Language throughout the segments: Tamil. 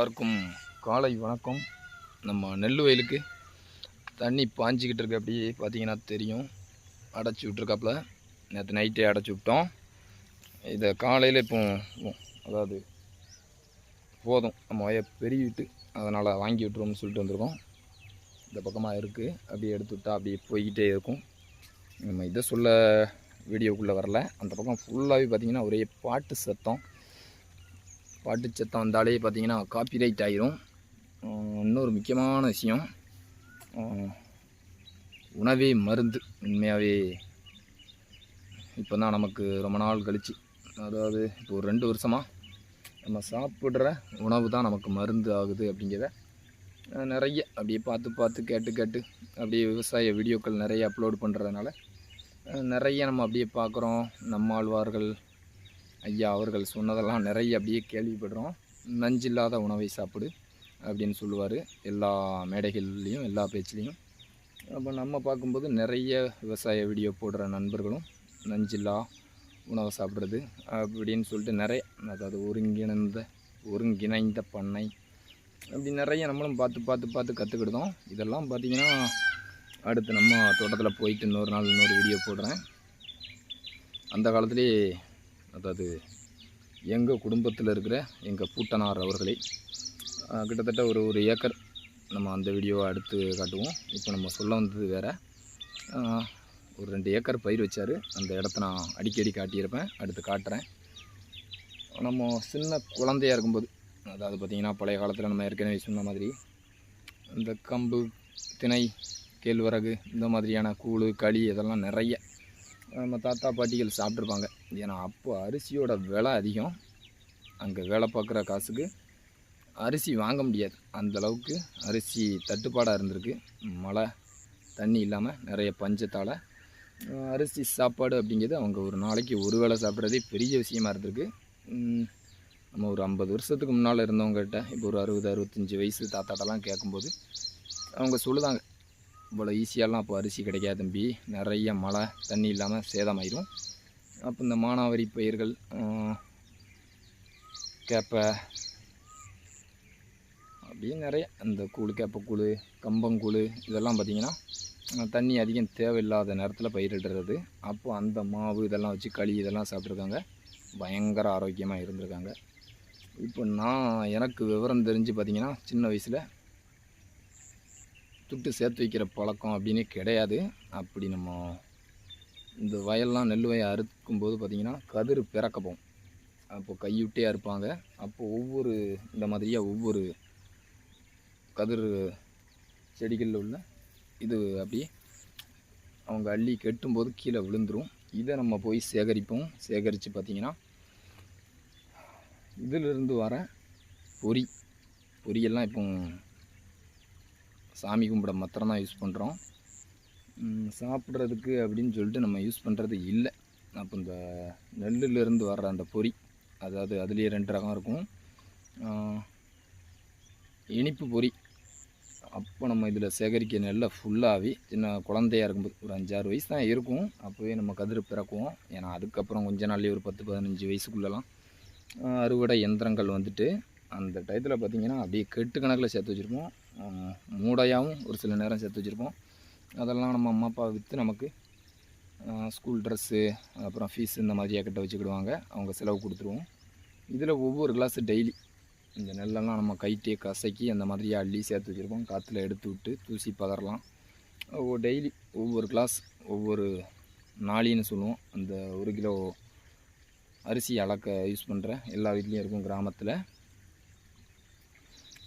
எல்லாருக்கும் காலை வணக்கம். நம்ம நெல் வயலுக்கு தண்ணி பாஞ்சிக்கிட்டு இருக்கு அப்படியே பார்த்தீங்கன்னா தெரியும். அடைச்சி விட்ருக்காப்புல நேற்று நைட்டே அடைச்சி விட்டோம். இதை காலையில் இப்போ அதாவது போதும். நம்ம வய பெருகிட்டு அதனால் வாங்கி விட்டுருவோம்னு சொல்லிட்டு வந்திருக்கோம். இந்த பக்கமாக இருக்குது அப்படியே எடுத்து விட்டா அப்படியே போய்கிட்டே இருக்கும். நம்ம இதை சொல்ல வீடியோக்குள்ளே வரல. அந்த பக்கம் ஃபுல்லாகவே பார்த்தீங்கன்னா ஒரே பாட்டு சத்தம். பாட்டு சத்தம் வந்தாலே பார்த்தீங்கன்னா காப்பிரைட் ஆயிரும். இன்னொரு முக்கியமான விஷயம் உணவே மருந்து. உண்மையாகவே இப்போ தான் நமக்கு ரொம்ப நாள் கழிச்சு. அதாவது இப்போ ஒரு ரெண்டு வருஷமாக நம்ம சாப்பிட்ற உணவு தான் நமக்கு மருந்து ஆகுது அப்படிங்கிறத நிறைய அப்படியே பார்த்து பார்த்து கேட்டு கேட்டு அப்படியே விவசாய வீடியோக்கள் நிறைய அப்லோட் பண்ணுறதுனால நிறைய நம்ம அப்படியே பார்க்குறோம். நம்மாழ்வார்கள் ஐயா அவர்கள் சொன்னதெல்லாம் நிறைய அப்படியே கேள்விப்படுறோம். நஞ்சில்லாத உணவை சாப்பிடு அப்படின்னு சொல்லுவார். எல்லா மேடைகள்லேயும் எல்லா பேச்சுலேயும். அப்போ நம்ம பார்க்கும்போது நிறைய விவசாய வீடியோ போடுற நண்பர்களும் நஞ்சில்லா உணவை சாப்பிட்றது அப்படின்னு சொல்லிட்டு நிறைய அதாவது ஒருங்கிணைந்த ஒருங்கிணைந்த பண்ணை அப்படி நிறைய நம்மளும் பார்த்து பார்த்து பார்த்து கற்றுக்கிட்டோம் இதெல்லாம் பார்த்திங்கன்னா அடுத்து நம்ம தோட்டத்தில் போயிட்டு இன்னொரு நாள் இன்னொரு வீடியோ போடுறேன். அந்த காலத்துலேயே அதாவது எங்கள் குடும்பத்தில் இருக்கிற எங்கள் பூட்டனார் அவர்களை கிட்டத்தட்ட ஒரு ஒரு ஏக்கர் நம்ம அந்த வீடியோவை அடுத்து காட்டுவோம். இப்போ நம்ம சொல்ல வந்தது வேறு. ஒரு ரெண்டு ஏக்கர் பயிர் வச்சார். அந்த இடத்த நான் அடிக்கடி காட்டியிருப்பேன். அடுத்து காட்டுறேன். நம்ம சின்ன குழந்தையா இருக்கும்போது அதாவது பார்த்திங்கன்னா பழைய காலத்தில் நம்ம ஏற்கனவே சொன்ன மாதிரி இந்த கம்பு திணை கேழ்வரகு இந்த மாதிரியான கூழு களி இதெல்லாம் நிறைய நம்ம தாத்தா பாட்டிகள் சாப்பிட்ருப்பாங்க ஏன்னா அப்போ அரிசியோட விலை அதிகம். அங்கே வேலை பார்க்குற காசுக்கு அரிசி வாங்க முடியாது. அந்த அளவுக்கு அரிசி தட்டுப்பாடாக இருந்திருக்கு. மழை தண்ணி இல்லாமல் நிறைய பஞ்சத்தால் அரிசி சாப்பாடு அப்படிங்கிறது அவங்க ஒரு நாளைக்கு ஒரு வேளை சாப்பிட்றதே பெரிய விஷயமா இருந்திருக்கு. நம்ம ஒரு ஐம்பது வருஷத்துக்கு முன்னால் இருந்தவங்ககிட்ட இப்போ ஒரு அறுபது அறுபத்தஞ்சி வயசு தாத்தாட்டெல்லாம் கேட்கும்போது அவங்க சொல்லுதாங்க இவ்வளோ ஈஸியாலாம் அப்போ அரிசி கிடைக்காது தம்பி. நிறைய மழை தண்ணி இல்லாமல் சேதமாயிடும் அப்போ இந்த மானாவாரி பயிர்கள் கேப்பை அப்படியே நிறைய. அந்த கூழ் கேப்பக்கூழ் கம்பங்கூழ் இதெல்லாம் பார்த்திங்கன்னா தண்ணி அதிகம் தேவையில்லாத நேரத்தில் பயிரிடுறது. அப்போ அந்த மாவு இதெல்லாம் வச்சு களி இதெல்லாம் சாப்பிட்ருக்காங்க பயங்கர ஆரோக்கியமாக இருந்திருக்காங்க. இப்போ நான் எனக்கு விவரம் தெரிஞ்சு பார்த்திங்கன்னா சின்ன வயசில் துட்டு சேர்த்து வைக்கிற பழக்கம் அப்படின்னு கிடையாது. அப்படி நம்ம இந்த வயல்லாம் நெல் வயல் அறுக்கும்போது பார்த்திங்கன்னா கதிர் பிறக்க போகும். அப்போ கைவிட்டே அறுப்பாங்க. அப்போது ஒவ்வொரு இந்த மாதிரியாக ஒவ்வொரு கதிர் செடிகளில் உள்ள இது அப்படியே அவங்க அள்ளி கெட்டும்போது கீழே விழுந்துடும் இதை நம்ம போய் சேகரிப்போம். சேகரித்து பார்த்திங்கன்னா இதிலிருந்து வர பொரி பொரியெல்லாம் இப்போ சாமி கும்பிட மாத்திரம் தான் யூஸ் பண்ணுறோம் சாப்பிட்றதுக்கு அப்படின்னு சொல்லிட்டு நம்ம யூஸ் பண்ணுறது இல்லை. அப்போ இந்த நெல்லுலேருந்து வர்ற அந்த பொரி அதாவது அதுலேயே ரெண்டு ரகம் இருக்கும். இனிப்பு பொரி அப்போ நம்ம இதில் சேகரிக்க நெல்லை ஃபுல்லாகவே சின்ன குழந்தையா இருக்கும்போது ஒரு அஞ்சாறு வயசு தான் இருக்கும். அப்போவே நம்ம கதிர் பிறக்குவோம் ஏன்னா அதுக்கப்புறம் கொஞ்ச நாள்லேயே ஒரு பத்து பதினஞ்சு வயசுக்குள்ளெல்லாம் அறுவடை எந்திரங்கள் வந்துட்டு அந்த டயத்தில் பார்த்திங்கன்னா அப்படியே கெட்டு கணக்கில் சேர்த்து வச்சுருப்போம். மூடையாகவும் ஒரு சில நேரம் சேர்த்து வச்சுருப்போம். அதெல்லாம் நம்ம அம்மா அப்பா விற்று நமக்கு ஸ்கூல் ட்ரெஸ்ஸு அப்புறம் ஃபீஸ் இந்த மாதிரி கிட்ட வச்சுக்கிடுவாங்க. அவங்க செலவு கொடுத்துருவோம். இதில் ஒவ்வொரு கிளாஸு டெய்லி இந்த நெல்லெல்லாம் நம்ம கைட்டே கசக்கி அந்த மாதிரி அள்ளி சேர்த்து வச்சுருப்போம். காற்றுல எடுத்து விட்டு தூசி பதறலாம். டெய்லி ஒவ்வொரு கிளாஸ் ஒவ்வொரு நாளின்னு சொல்லுவோம். அந்த ஒரு கிலோ அரிசி அளக்க யூஸ் பண்ணுற எல்லா வீட்லேயும் இருக்கும் கிராமத்தில்.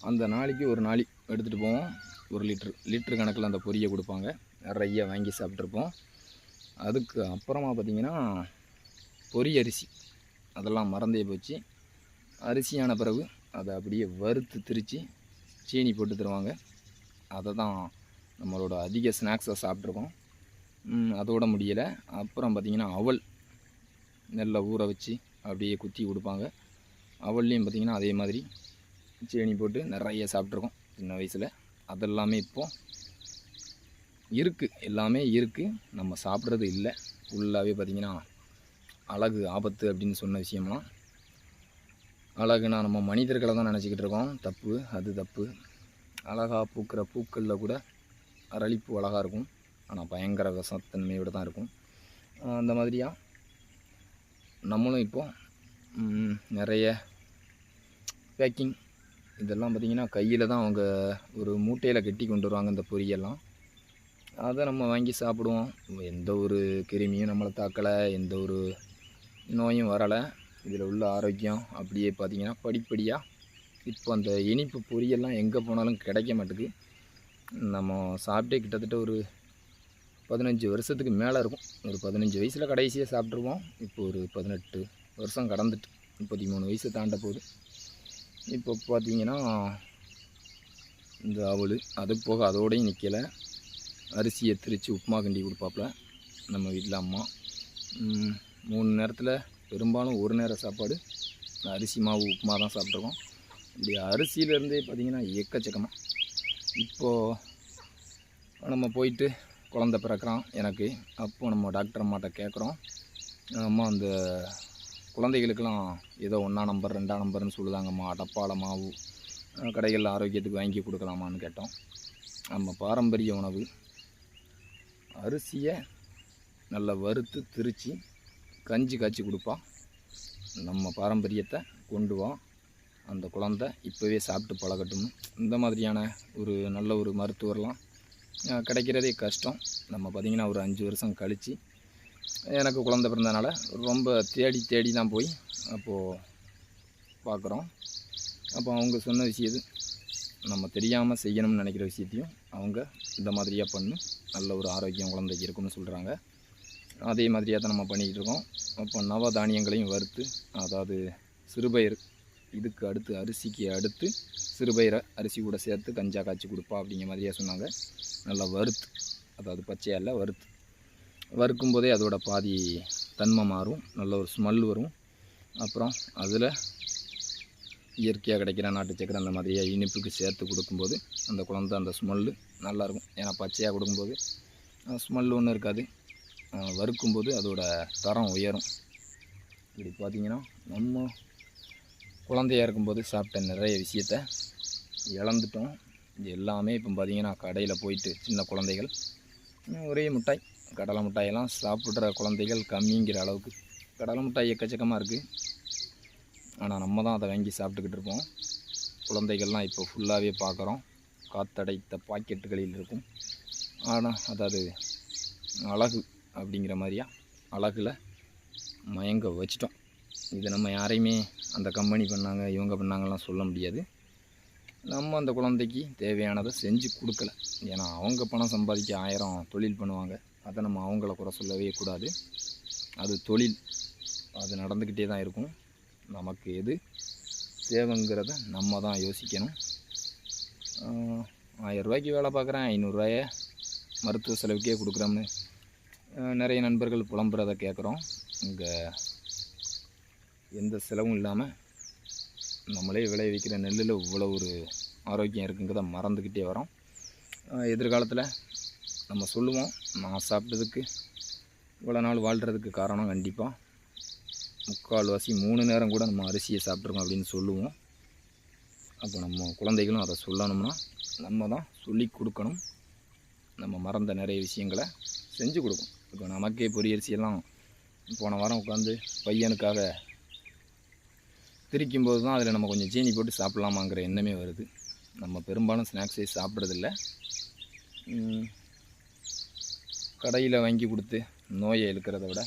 அந்த நாளைக்கு ஒரு நாளி எடுத்துகிட்டு போவோம். ஒரு லிட்ரு லிட்ரு கணக்கில் அந்த பொரியை கொடுப்பாங்க. நிறைய வாங்கி சாப்பிட்ருப்போம் அதுக்கு அப்புறமா பார்த்திங்கன்னா பொரி அரிசி. அதெல்லாம் மறந்தே போச்சு. அரிசியான பிறகு அதை அப்படியே வறுத்து திரித்து சீனி போட்டு தருவாங்க. அதை தான் நம்மளோட அதிக ஸ்நாக்ஸாக சாப்பிட்ருக்கோம் அதோட முடியலை. அப்புறம் பார்த்திங்கன்னா அவல் நெல்லை ஊற வச்சு அப்படியே குத்தி கொடுப்பாங்க. அவல்லையும் பார்த்திங்கன்னா அதே மாதிரி சேனி போட்டு நிறைய சாப்பிட்ருக்கோம் சின்ன வயசில். அதெல்லாமே இப்போது இருக்குது எல்லாமே இருக்குது நம்ம சாப்பிட்றது இல்லை. ஃபுல்லாகவே பார்த்திங்கன்னா அழகு ஆபத்து அப்படின்னு சொன்ன விஷயம்லாம் அழகுனா நம்ம மனிதர்களை தான் நினச்சிக்கிட்டு இருக்கோம். தப்பு அது தப்பு. அழகாக பூக்கிற பூக்களில் கூட அரளிப்பு அழகாக இருக்கும். ஆனால் பயங்கர விஷத்தன்மையோடு தான் இருக்கும். அந்த மாதிரியா நம்மளும் இப்போது நிறைய பேக்கிங் இதெல்லாம் பார்த்திங்கன்னா கையில் தான் அவங்க ஒரு மூட்டையில் கட்டி கொண்டு வருவாங்க இந்த பொரியெல்லாம். அதை நம்ம வாங்கி சாப்பிடுவோம். எந்த ஒரு கிருமியும் நம்மளை தாக்கலை எந்த ஒரு நோயும் வரலை. இதில் உள்ள ஆரோக்கியம் அப்படியே பார்த்திங்கன்னா படிப்படியாக இப்போ அந்த இனிப்பு பொரியெல்லாம் எங்கே போனாலும் கிடைக்க மாட்டுக்கு நம்ம சாப்பிட்டே கிட்டத்தட்ட ஒரு பதினஞ்சு வருஷத்துக்கு மேலே இருக்கும். ஒரு பதினஞ்சு வயசில் கடைசியாக சாப்பிட்ருவோம் இப்போ ஒரு பதினெட்டு வருஷம் கடந்துட்டு முப்பத்தி மூணு வயசு தாண்ட போகுது. இப்போ பார்த்தீங்கன்னா இந்த அவல் அது போக அதோடையும் நிற்கலை அரிசியை திரித்து உப்புமா கிண்டி கொடுப்பாப்புல நம்ம வீட்டில் அம்மா. மூணு நேரத்தில் பெரும்பாலும் ஒரு நேர சாப்பாடு அரிசி மாவு உப்புமா தான் சாப்பிட்ருக்கோம். இப்படி அரிசியிலேருந்தே பார்த்திங்கன்னா எக்கச்சக்கமாக இப்போது நம்ம போயிட்டு குழந்த பிறக்கிறான் எனக்கு. அப்போது நம்ம டாக்டர் அம்மாட்ட கேட்குறோம். அம்மா அந்த குழந்தைகளுக்கெல்லாம் ஏதோ ஒன்றா நம்பர் ரெண்டாம் நம்பர்னு சொல்லுதாங்கம்மா. டப்பால மாவு கடைகளில் ஆரோக்கியத்துக்கு வாங்கி கொடுக்கலாமான்னு கேட்டோம். நம்ம பாரம்பரிய உணவு அரிசியை நல்லா வறுத்து திரித்து கஞ்சி காய்ச்சி கொடுப்பா. நம்ம பாரம்பரியத்தை கொண்டு வா. அந்த குழந்தை இப்போவே சாப்பிட்டு பழகட்டும் இந்த மாதிரியான ஒரு நல்ல ஒரு மருத்துவர்லாம் கிடைக்கிறதே கஷ்டம். நம்ம பார்த்திங்கன்னா ஒரு அஞ்சு வருஷம் கழித்து எனக்கு குழந்தை பிறந்தனால ரொம்ப தேடி தேடி தான் போய் அப்போது பார்க்குறோம். அப்போ அவங்க சொன்ன விஷயத்து நம்ம தெரியாமல் செய்யணும்னு நினைக்கிற விஷயத்தையும் அவங்க இந்த மாதிரியாக பண்ணி. நல்ல ஒரு ஆரோக்கியம் குழந்தைக்கு இருக்கும்னு சொல்கிறாங்க அதே மாதிரியாக தான் நம்ம பண்ணிக்கிட்டு இருக்கோம். அப்போ நவ தானியங்களையும் வறுத்து அதாவது சிறுபயிர் இதுக்கு அடுத்து அரிசிக்கு அடுத்து சிறுபயிரை அரிசி கூட சேர்த்து கஞ்சா காய்ச்சி கொடுப்பா அப்படிங்கிற மாதிரியாக சொன்னாங்க. நல்லா வறுத்து அதாவது பச்சையாக இல்லை வறுத்து வறுக்கும் போதே அதோட பாதி தன்மை மாறும். நல்ல ஒரு ஸ்மெல் வரும். அப்புறம் அதில் இயற்கையாக கிடைக்கிற நாட்டு சக்கரை அந்த மாதிரியாக இனிப்புக்கு சேர்த்து கொடுக்கும்போது அந்த குழந்தை அந்த ஸ்மெல்லு நல்லாயிருக்கும் ஏன்னா பச்சையாக கொடுக்கும்போது ஸ்மெல் ஒன்றும் இருக்காது. வறுக்கும்போது அதோட தரம் உயரும். இப்படி பார்த்தீங்கன்னா நம்ம குழந்தையாக இருக்கும்போது சாப்பிட்ட நிறைய விஷயத்த இழந்துட்டோம். இது எல்லாமே இப்போ பார்த்தீங்கன்னா கடையில் போயிட்டு சின்ன குழந்தைகள் ஒரே மிட்டாய். கடலை மிட்டாயெல்லாம் சாப்பிட்ற குழந்தைகள் கம்மிங்கிற அளவுக்கு. கடலை மிட்டாய் எக்கச்சக்கமாக இருக்குது ஆனால் நம்ம தான் அதை வாங்கி சாப்பிட்டுக்கிட்டு இருப்போம். குழந்தைகள்லாம் இப்போ ஃபுல்லாகவே பார்க்குறோம். காத்தடைத்த பாக்கெட்டுகளில் இருக்கும். ஆனால் அதாவது அழகு அப்படிங்கிற மாதிரியா? அழகில் மயங்க வச்சிட்டோம். இது நம்ம யாரையுமே அந்த கம்பெனி பண்ணாங்க இவங்க பண்ணாங்கலாம் சொல்ல முடியாது. நம்ம அந்த குழந்தைக்கு தேவையானதை செஞ்சு கொடுக்கல. ஏன்னா அவங்க பணம் சம்பாதிக்க ஆயிரம் தொழில் பண்ணுவாங்க. அதை நம்ம அவங்கள குறை சொல்லவே கூடாது. அது தொழில். அது நடந்துக்கிட்டே தான் இருக்கும். நமக்கு எது தேவைங்கிறத நம்ம தான் யோசிக்கணும். ஆஹ் ஆயிரம் ரூபாய்க்கு வேலை பார்க்குறேன் ஐநூறுரூவாய மருத்துவ செலவுக்கே கொடுக்குறோம்னு நிறைய நண்பர்கள் புலம்புறதை கேட்குறோம். இங்கே எந்த செலவும் இல்லாமல் நம்மளே விளைவிக்கிற நெல்லில் இவ்வளோ ஒரு ஆரோக்கியம் இருக்குங்கிறத மறந்துக்கிட்டே வரோம். எதிர்காலத்தில் நம்ம சொல்லுவோம் நான் சாப்பிட்டதுக்கு இவ்வளோ நாள் வாழ்கிறதுக்கு காரணம் கண்டிப்பாக முக்கால்வாசி மூணு நேரம் கூட நம்ம அரிசியை சாப்பிட்ருக்கோம் அப்படின்னு சொல்லுவோம். அப்போ நம்ம குழந்தைகளும் அதை சொல்லணும்னா நம்ம தான் சொல்லி கொடுக்கணும். நம்ம மறந்த நிறைய விஷயங்களை செஞ்சு கொடுக்கும் இப்போ நமக்கே பொரியரிசியெல்லாம் போன வாரம் உட்காந்து பையனுக்காக திரிக்கும்போது தான் அதில் நம்ம கொஞ்சம் சீனி போட்டு சாப்பிட்லாமாங்கிற எண்ணமே வருது. நம்ம பெரும்பாலும் ஸ்நாக்ஸே சாப்பிட்றதில்ல. கடையில் வாங்கி கொடுத்து நோயை இழுக்கிறத விட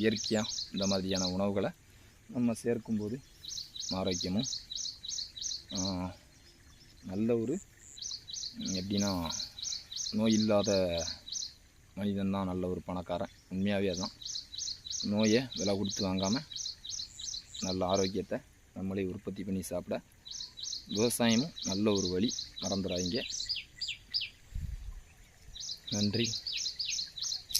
இயற்கையாக இந்த மாதிரியான உணவுகளை நம்ம சேர்க்கும்போது ஆரோக்கியமும் நல்ல ஒரு எப்படின்னா நோய் இல்லாத மனிதன் தான் நல்ல ஒரு பணக்காரன். உண்மையாகவே தான் நோயை விலை கொடுத்து வாங்காமல் நல்ல ஆரோக்கியத்தை நம்மளே உற்பத்தி பண்ணி சாப்பிட விவசாயமும் நல்ல ஒரு வழி. மறந்துடாதீங்க. நன்றி.